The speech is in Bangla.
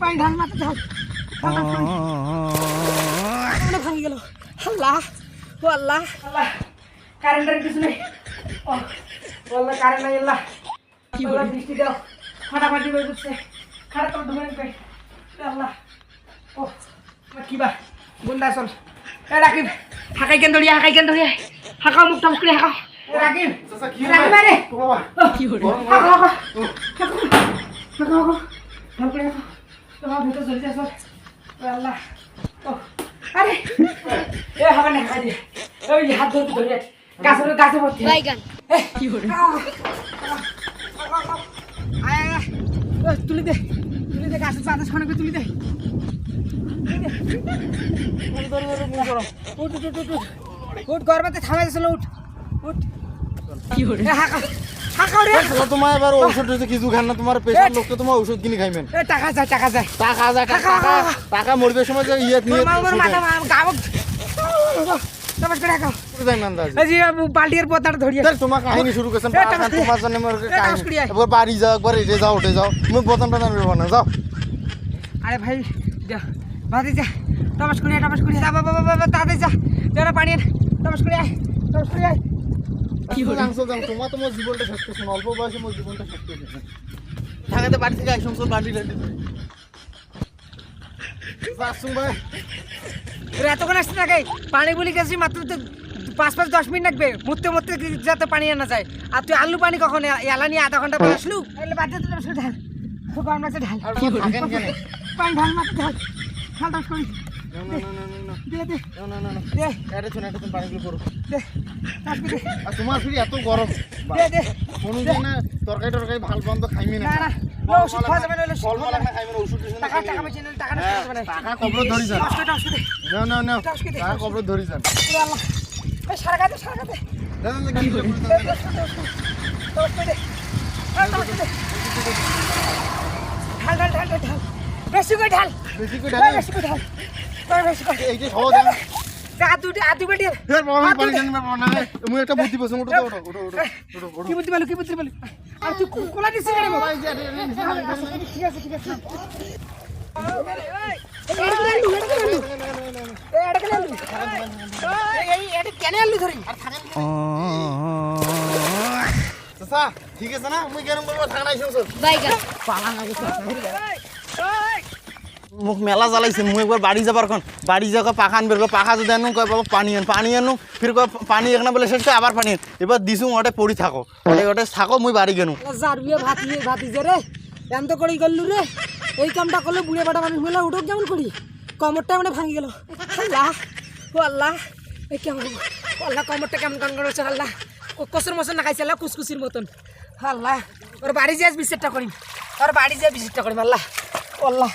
পানি ঢাল মাথা ঢাল মানে ভাঙি গেল আল্লাহ ও আল্লাহ আল্লাহ কারেন্টের কিছু নেই ও আল্লাহ কারেন্ট নাই আল্লাহ আল্লাহ বৃষ্টি দাও ফাটাফাটি হয়ে যাচ্ছে খারাপ তো ধুমে নিবে আল্লাহ ও কি বা গুন্ডা চল এ রাকিব হাকাই কেন ধরিয়া হাকাই কেন ধরিয়া হাকাও মুখ টামুক করে হাকাও এ রাকিব রাকিব আরে কি হরে হাকাও হাকাও হাকাও হাকাও ঢাল করে হাকাও তোমার ভিতর চলে যাস আল্লাহ। ও আরে। এ হবে না হাকাই দিয়ে ওই হাত ধরতে ধরিয়া গাছের গাছে ভর্তি বাইগান। কি আয়। ও, দে তুলি দে গাছের তুলি দে। উঠ উঠ গরমাতে তোমার এবার ঔষধ কিছু খান না তোমার পেশার লোককে তোমার ঔষধ কিনে খাইবেন। এ টাকা যায় টাকা যায় টাকা যায় টাকা, টাকা। মরবে সময় যে ইয়ে নিয়ে বাড়ি যাও একবার এটে যাও ওটে যাও। তুমি বোতামটা টানবে না যাও। আরে ভাই যা ভাতি যা। টমাস করে টমাস করে যা বাবা বাবা বাবা যা। যারা পানি টমাস করে আয় টমাস করে আয়। কি হলো তোমার তোমার জীবনটা শেষ করছ অল্প বয়সে মোর জীবনটা শেষ করে দিয়েছে ঢাকাতে বাড়ি থেকে আইসম সব বাড়ি রেডি আসুন ভাই। এতক্ষণ আসতে থাকে পানি বলি গেছি মাত্র তো পাঁচ পাঁচ দশ মিনিট লাগবে মুততে মুততে যাতে পানি আনা যায়। আর তুই আলু পানি কখন এলা নিয়ে আধা ঘণ্টা পরে আসলু? এলে বাদ দে তো টমাস করে ঢাল। তো গরম লাগছে ঢাল পানি ঢাল মাত্র ঢাল। ঢাল টমাস করি। তরকারি টরকারি ভালো বন্ধ খাইমি না। কবর ধরি যান সারা গাতে সারা গাতে দে। ঢাল ঢাল ঢাল ঢাল ঢাল। বেশি করে ঢাল। বেশি করে এই ঢালেন বেশি করে ঢাল। না না ঠিক আছে না মুই কেন বলব নাই শুনছো বাইগান এই, এই, মোক মেলা জ্বালাইছে মুই একবার বাড়ি যাবার খন। বাড়ি যাওয়া পাখা আনবে পাখা যদি আনুন কয় বাবা পানি আন, পানি আনু, ফির কয় পানি এখানে বলে শেষ আবার পানি আন। এবার দিছু ওটে পড়ি থাকো। ওটে ওটে থাকো, মুই বাড়ি গেনু। জারবিয়ে ভাতিয়ে ভাতিজে রে এত করেই করলু রে। এই কামটা করলে বুড়ে বাটা মানুষ মেলা উঠোক যেমন করি। কমরটা মানে ভাঙি গেল। আল্লাহ, ও আল্লাহ, এই কেমন আল্লাহ, কমরটা কেমন কেমন করেছে আল্লাহ। কসুর মসুর না খাইছে আল্লাহ, কুসকুসির মতন। আল্লাহ, ওর বাড়ি যে বিচারটা করিম। ওর বাড়ি যে বিচারটা করিম, আল্লাহ। আল্লাহ।